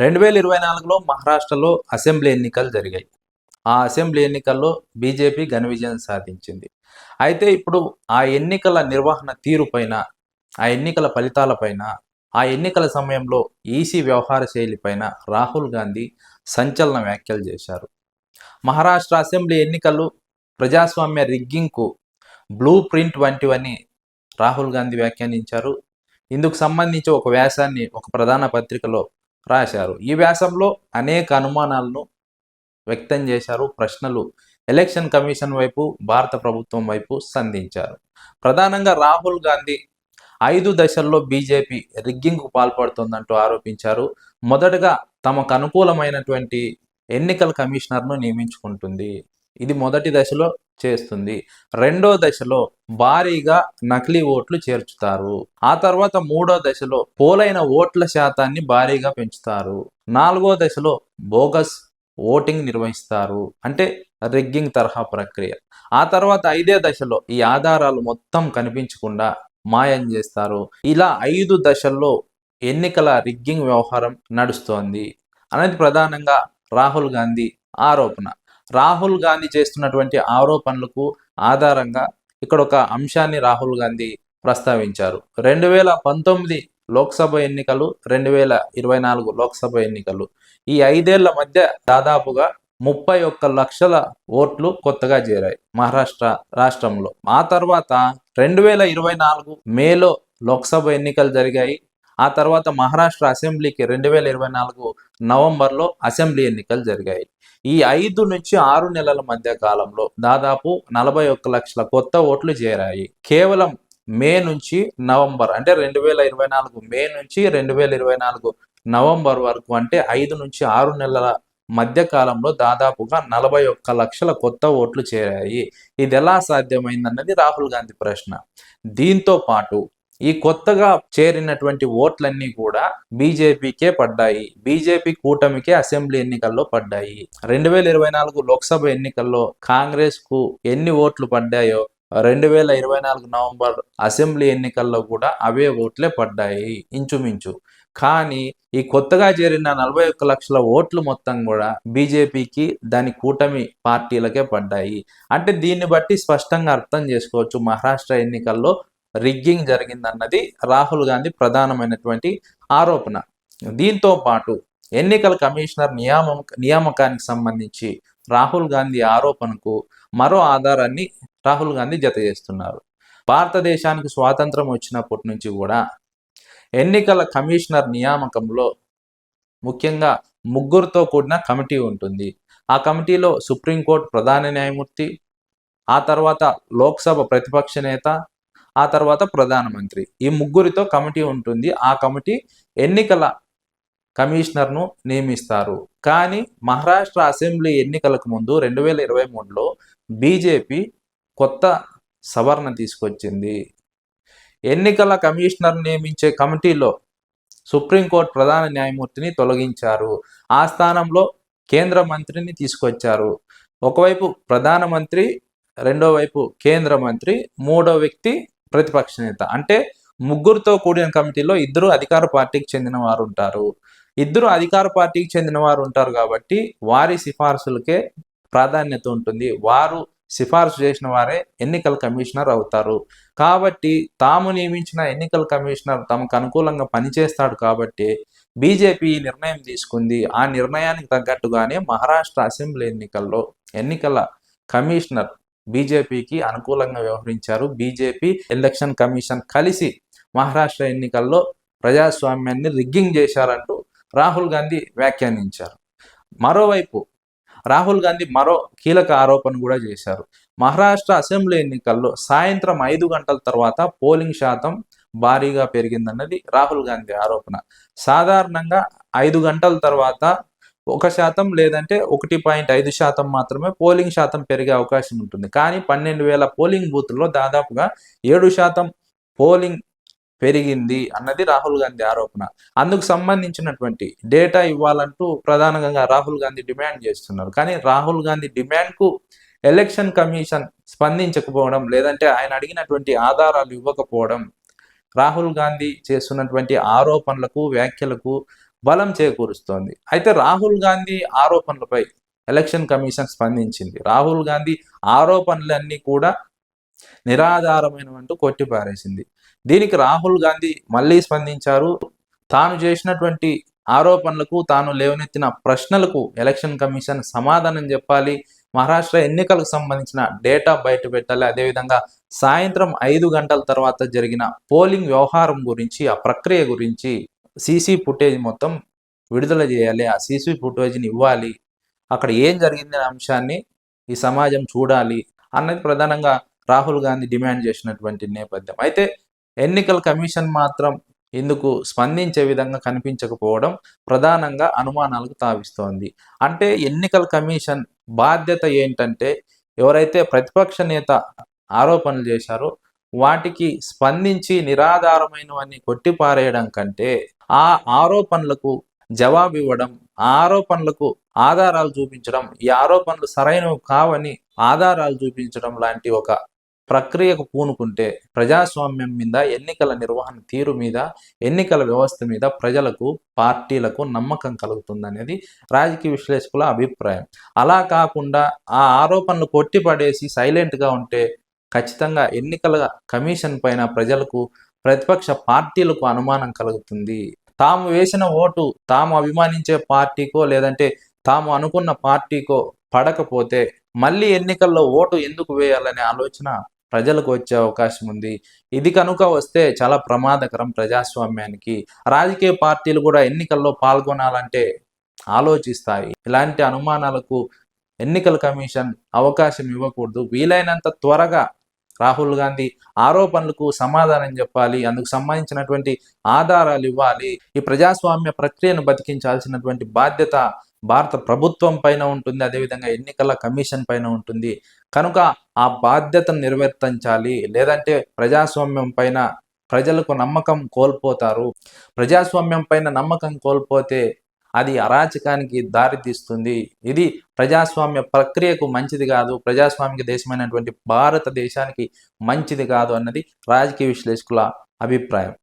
రెండు వేల ఇరవై నాలుగులో మహారాష్ట్రలో అసెంబ్లీ ఎన్నికలు జరిగాయి. ఆ అసెంబ్లీ ఎన్నికల్లో బీజేపీ ఘన విజయం సాధించింది. అయితే ఇప్పుడు ఆ ఎన్నికల నిర్వహణ తీరుపైన ఆ ఎన్నికల ఫలితాలపైన ఆ ఎన్నికల సమయంలో ఈసీ వ్యవహార శైలిపైన రాహుల్ గాంధీ సంచలన వ్యాఖ్యలు చేశారు. మహారాష్ట్ర అసెంబ్లీ ఎన్నికలు ప్రజాస్వామ్య రిగ్గింగ్కు బ్లూ ప్రింట్ వంటివని రాహుల్ గాంధీ వ్యాఖ్యానించారు. ఇందుకు సంబంధించి ఒక వ్యాసాన్ని ఒక ప్రధాన పత్రికలో రాశారు. ఈ వ్యాసంలో అనేక అనుమానాలను వ్యక్తం చేశారు. ప్రశ్నలు ఎలక్షన్ కమిషన్ వైపు భారత ప్రభుత్వం వైపు సంధించారు. ప్రధానంగా రాహుల్ గాంధీ ఐదు దశల్లో బీజేపీ రిగ్గింగ్కు పాల్పడుతోందంటూ ఆరోపించారు. మొదటగా తమకు అనుకూలమైనటువంటి ఎన్నికల కమిషనర్ను నియమించుకుంటుంది. ఇది మొదటి దశలో చేస్తుంది. రెండో దశలో భారీగా నకిలీ ఓట్లు చేర్చుతారు. ఆ తర్వాత మూడో దశలో పోలైన ఓట్ల శాతాన్ని భారీగా పెంచుతారు. నాలుగో దశలో బోగస్ ఓటింగ్ నిర్వహిస్తారు. అంటే రిగ్గింగ్ తరహా ప్రక్రియ. ఆ తర్వాత ఐదే దశలో ఈ ఆధారాలు మొత్తం కనిపించకుండా మాయం చేస్తారు. ఇలా ఐదు దశల్లో ఎన్నికల రిగ్గింగ్ వ్యవహారం నడుస్తోంది. అనేది ప్రధానంగా రాహుల్ గాంధీ ఆరోపణ. రాహుల్ గాంధీ చేస్తున్నటువంటి ఆరోపణలకు ఆధారంగా ఇక్కడ ఒక అంశాన్ని రాహుల్ గాంధీ ప్రస్తావించారు. రెండు వేల పంతొమ్మిది లోక్సభ ఎన్నికలు రెండు వేల ఇరవై నాలుగు లోక్సభ ఎన్నికలు. ఈ ఐదేళ్ళ మధ్య దాదాపుగా ముప్పై ఒక్క లక్షల ఓట్లు కొత్తగా చేరాయి మహారాష్ట్ర రాష్ట్రంలో. ఆ తర్వాత రెండు వేల ఇరవై నాలుగు మేలో లోక్సభ ఎన్నికలు జరిగాయి. ఆ తర్వాత మహారాష్ట్ర అసెంబ్లీకి రెండు వేల ఇరవై నాలుగు నవంబర్లో అసెంబ్లీ ఎన్నికలు జరిగాయి. ఈ ఐదు నుంచి ఆరు నెలల మధ్య కాలంలో దాదాపు నలభై ఒక్క లక్షల కొత్త ఓట్లు చేరాయి. కేవలం మే నుంచి నవంబర్ అంటే రెండు వేల ఇరవై నాలుగు మే నుంచి రెండు వేల ఇరవై నాలుగు నవంబర్ వరకు అంటే ఐదు నుంచి ఆరు నెలల మధ్య కాలంలో దాదాపుగా నలభై ఒక్క లక్షల కొత్త ఓట్లు చేరాయి. ఇది ఎలా సాధ్యమైందన్నది రాహుల్ గాంధీ ప్రశ్న. దీంతో పాటు ఈ కొత్తగా చేరినటువంటి ఓట్లన్నీ కూడా బీజేపీకే పడ్డాయి. బీజేపీ కూటమికే అసెంబ్లీ ఎన్నికల్లో పడ్డాయి. రెండు వేల ఇరవై నాలుగు లోక్సభ ఎన్నికల్లో కాంగ్రెస్కు ఎన్ని ఓట్లు పడ్డాయో రెండు వేల ఇరవై నాలుగు నవంబర్ అసెంబ్లీ ఎన్నికల్లో కూడా అవే ఓట్లే పడ్డాయి ఇంచుమించు. కానీ ఈ కొత్తగా చేరిన నలభై ఒక్క లక్షల ఓట్లు మొత్తం కూడా బీజేపీకి దాని కూటమి పార్టీలకే పడ్డాయి. అంటే దీన్ని బట్టి స్పష్టంగా అర్థం చేసుకోవచ్చు మహారాష్ట్ర ఎన్నికల్లో రిగ్గింగ్ జరిగిందన్నది రాహుల్ గాంధీ ప్రధానమైనటువంటి ఆరోపణ. దీంతో పాటు ఎన్నికల కమిషనర్ నియామం నియామకానికి సంబంధించి రాహుల్ గాంధీ ఆరోపణకు మరో ఆధారాన్ని రాహుల్ గాంధీ జత చేస్తున్నారు. భారతదేశానికి స్వాతంత్రం వచ్చినప్పటి నుంచి కూడా ఎన్నికల కమిషనర్ నియామకంలో ముఖ్యంగా ముగ్గురుతో కూడిన కమిటీ ఉంటుంది. ఆ కమిటీలో సుప్రీంకోర్టు ప్రధాన న్యాయమూర్తి ఆ తర్వాత లోక్సభ ప్రతిపక్ష నేత ఆ తర్వాత ప్రధానమంత్రి. ఈ ముగ్గురితో కమిటీ ఉంటుంది. ఆ కమిటీ ఎన్నికల కమిషనర్ను నియమిస్తారు. కానీ మహారాష్ట్ర అసెంబ్లీ ఎన్నికలకు ముందు రెండు వేల ఇరవై మూడులో బీజేపీ కొత్త సవరణ తీసుకొచ్చింది. ఎన్నికల కమిషనర్ నియమించే కమిటీలో సుప్రీంకోర్టు ప్రధాన న్యాయమూర్తిని తొలగించారు. ఆ స్థానంలో కేంద్ర మంత్రిని తీసుకొచ్చారు. ఒకవైపు ప్రధానమంత్రి రెండో వైపు కేంద్ర మంత్రి మూడో వ్యక్తి ప్రతిపక్ష నేత. అంటే ముగ్గురుతో కూడిన కమిటీలో ఇద్దరు అధికార పార్టీకి చెందిన వారు ఉంటారు. ఇద్దరు అధికార పార్టీకి చెందిన వారు ఉంటారు కాబట్టి వారి సిఫార్సులకే ప్రాధాన్యత ఉంటుంది. వారు సిఫార్సు చేసిన వారే ఎన్నికల కమిషనర్ అవుతారు. కాబట్టి తాము నియమించిన ఎన్నికల కమిషనర్ తమకు అనుకూలంగా పనిచేస్తాడు కాబట్టి బీజేపీ ఈ నిర్ణయం తీసుకుంది. ఆ నిర్ణయానికి తగ్గట్టుగానే మహారాష్ట్ర అసెంబ్లీ ఎన్నికల్లో ఎన్నికల కమిషనర్ బీజేపీకి అనుకూలంగా వ్యవహరించారు. బీజేపీ ఎలక్షన్ కమిషన్ కలిసి మహారాష్ట్ర ఎన్నికల్లో ప్రజాస్వామ్యాన్ని రిగ్గింగ్ చేశారంటూ రాహుల్ గాంధీ వ్యాఖ్యానించారు. మరోవైపు రాహుల్ గాంధీ మరో కీలక ఆరోపణ కూడా చేశారు. మహారాష్ట్ర అసెంబ్లీ ఎన్నికల్లో సాయంత్రం ఐదు గంటల తర్వాత పోలింగ్ శాతం భారీగా పెరిగిందన్నది రాహుల్ గాంధీ ఆరోపణ. సాధారణంగా ఐదు గంటల తర్వాత ఒక శాతం లేదంటే ఒకటి పాయింట్ ఐదు శాతం మాత్రమే పోలింగ్ శాతం పెరిగే అవకాశం ఉంటుంది. కానీ పన్నెండు వేల పోలింగ్ బూత్లలో దాదాపుగా ఏడు శాతం పోలింగ్ పెరిగింది అన్నది రాహుల్ గాంధీ ఆరోపణ. అందుకు సంబంధించినటువంటి డేటా ఇవ్వాలంటూ ప్రధానంగా రాహుల్ గాంధీ డిమాండ్ చేస్తున్నారు. కానీ రాహుల్ గాంధీ డిమాండ్కు ఎలక్షన్ కమిషన్ స్పందించకపోవడం లేదంటే ఆయన అడిగినటువంటి ఆధారాలు ఇవ్వకపోవడం రాహుల్ గాంధీ చేస్తున్నటువంటి ఆరోపణలకు వ్యాఖ్యలకు బలం చేకూరుస్తోంది. అయితే రాహుల్ గాంధీ ఆరోపణలపై ఎలక్షన్ కమిషన్ స్పందించింది. రాహుల్ గాంధీ ఆరోపణలన్నీ కూడా నిరాధారమైనవంటూ కొట్టిపారేసింది. దీనికి రాహుల్ గాంధీ మళ్ళీ స్పందించారు. తాను చేసినటువంటి ఆరోపణలకు తాను లేవనెత్తిన ప్రశ్నలకు ఎలక్షన్ కమిషన్ సమాధానం చెప్పాలి. మహారాష్ట్ర ఎన్నికలకు సంబంధించిన డేటా బయట పెట్టాలి. అదేవిధంగా సాయంత్రం ఐదు గంటల తర్వాత జరిగిన పోలింగ్ వ్యవహారం గురించి ఆ ప్రక్రియ గురించి సీసీ ఫుటేజ్ మొత్తం విడుదల చేయాలి. ఆ సీసీ ఫుటేజ్ని ఇవ్వాలి. అక్కడ ఏం జరిగిందనే అంశాన్ని ఈ సమాజం చూడాలి అన్నది ప్రధానంగా రాహుల్ గాంధీ డిమాండ్ చేసినటువంటి నేపథ్యం. అయితే ఎన్నికల కమిషన్ మాత్రం ఇందుకు స్పందించే విధంగా కనిపించకపోవడం ప్రధానంగా అనుమానాలకు తావిస్తోంది. అంటే ఎన్నికల కమిషన్ బాధ్యత ఏంటంటే ఎవరైతే ప్రతిపక్ష నేత ఆరోపణలు చేశారో వాటికి స్పందించి నిరాధారమైనవన్నీ కొట్టిపారేయడం కంటే ఆ ఆరోపణలకు జవాబు ఇవ్వడం ఆ ఆరోపణలకు ఆధారాలు చూపించడం ఈ ఆరోపణలు సరైనవి కావని ఆధారాలు చూపించడం లాంటి ఒక ప్రక్రియకు పూనుకుంటే ప్రజాస్వామ్యం మీద ఎన్నికల నిర్వహణ తీరు మీద ఎన్నికల వ్యవస్థ మీద ప్రజలకు పార్టీలకు నమ్మకం కలుగుతుందనేది రాజకీయ విశ్లేషకుల అభిప్రాయం. అలా కాకుండా ఆ ఆరోపణలు కొట్టిపడేసి సైలెంట్గా ఉంటే ఖచ్చితంగా ఎన్నికల కమిషన్ పైన ప్రజలకు ప్రతిపక్ష పార్టీలకు అనుమానం కలుగుతుంది. తాము వేసిన ఓటు తాము అభిమానించే పార్టీకో లేదంటే తాము అనుకున్న పార్టీకో పడకపోతే మళ్ళీ ఎన్నికల్లో ఓటు ఎందుకు వేయాలనే ఆలోచన ప్రజలకు వచ్చే అవకాశం ఉంది. ఇది కనుక వస్తే చాలా ప్రమాదకరం ప్రజాస్వామ్యానికి. రాజకీయ పార్టీలు కూడా ఎన్నికల్లో పాల్గొనాలంటే ఆలోచిస్తాయి. ఇలాంటి అనుమానాలకు ఎన్నికల కమిషన్ అవకాశం ఇవ్వకూడదు. వీలైనంత త్వరగా రాహుల్ గాంధీ ఆరోపణలకు సమాధానం చెప్పాలి అందుకు సంబంధించినటువంటి ఆధారాలు ఇవ్వాలి ఈ ప్రజాస్వామ్య ప్రక్రియను బతికించాల్సినటువంటి బాధ్యత భారత ప్రభుత్వం పైన ఉంటుంది అదేవిధంగా ఎన్నికల కమిషన్ పైన ఉంటుంది. కనుక ఆ బాధ్యతను నిర్వర్తించాలి లేదంటే ప్రజాస్వామ్యం పైన ప్రజలకు నమ్మకం కోల్పోతారు. ప్రజాస్వామ్యం పైన నమ్మకం కోల్పోతే అది అరాచకానికి దారితీస్తుంది. ఇది ప్రజాస్వామ్య ప్రక్రియకు మంచిది కాదు ప్రజాస్వామిక దేశమైనటువంటి భారతదేశానికి మంచిది కాదు అన్నది రాజకీయ విశ్లేషకుల అభిప్రాయం.